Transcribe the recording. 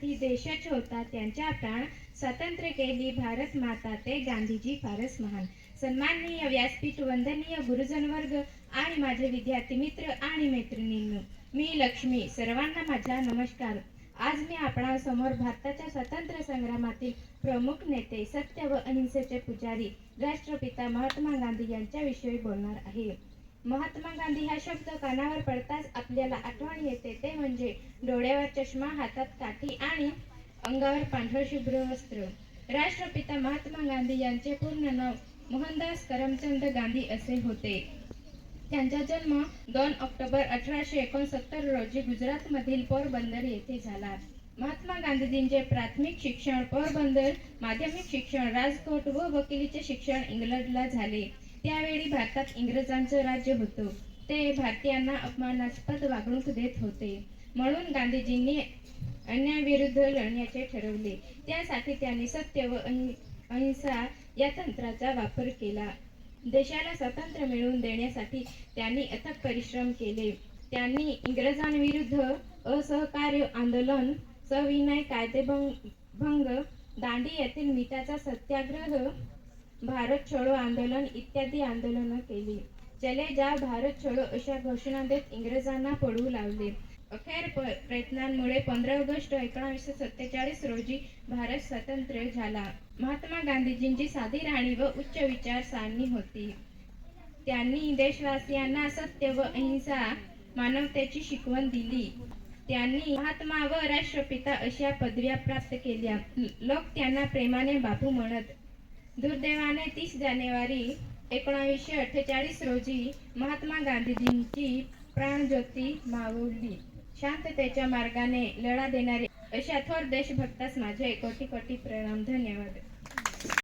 साठी देशाचे होता त्यांच्या प्राण स्वतंत्र केली भारत माता ते गांधीजी फारच महान. सन्माननीय व्यासपीठ वंदनीय गुरुजन वर्ग आणि माझे विद्यार्थी मित्र आणि मैत्रिणींनो मी लक्ष्मी. सर्वांना माझा नमस्कार. आज मी आपणासमोर भारताच्या स्वातंत्र्य संग्रामातील प्रमुख नेते सत्य व अहिंसेचे पुजारी राष्ट्रपिता महात्मा गांधी यांच्याविषयी बोलणार आहे. महात्मा गांधी हा शब्द कानावर पडताच आपल्याला आठवण येते. ते म्हणजे डोळ्यावर चष्मा हातात काठी आणि अंगावर पांढरं शुभ्र वस्त्र. राष्ट्रपिता महात्मा गांधी यांचे पूर्ण नाव मोहनदास करमचंद गांधी असे होते. त्यांचा जन्म दोन ऑक्टोबर अठराशे एकोणसत्तर रोजी गुजरातमधील पोरबंदर येथे झाला. महात्मा गांधीजींचे प्राथमिक शिक्षण पोरबंदर माध्यमिक शिक्षण राजकोट व वकिलीचे शिक्षण इंग्लंडला झाले. त्यावेळी भारतात इंग्रजांचं राज्य होतं. ते भारतीयांना अपमानास्पद वागणूक देत होते. म्हणून गांधीजींनी अन्यायाविरुद्ध लढण्याचे ठरवले. त्यासाठी त्यांनी सत्य व अहिंसा या तंत्राचा वापर केला. देशाला स्वातंत्र्य मिळवून देण्यासाठी त्यांनी अथक परिश्रम केले. त्यांनी इंग्रजांविरुद्ध असहकार्य आंदोलन सविनय कायदेभंग भंग दांडी येथील मिठाचा सत्याग्रह भारत छोडो आंदोलन इत्यादी आंदोलनं केली. चले जा भारत छोडो अशा घोषणा देत इंग्रजांना पडू लावले. अखेर प्रयत्नांमुळे पंधरा ऑगस्ट एकोणावीसशे सत्तेचाळीस रोजी भारत स्वतंत्र झाला. महात्मा गांधीजींची साधी राणी व उच्च विचारसारणी होती. त्यांनी देशवासियांना सत्य व अहिंसा मानवतेची शिकवण दिली. त्यांनी महात्मा व राष्ट्रपिता अशा पदव्या प्राप्त केल्या. लोक त्यांना प्रेमाने बापू म्हणत दुर्दैवाने तीस जानेवारी एकोणावीसशे अठ्ठेचाळीस रोजी महात्मा गांधीजींची प्राणज्योती मावळली शांततेच्या मार्गाने लढा देणारे अशा थोर देशभक्तास माझे कोटी कोटी प्रणाम धन्यवाद.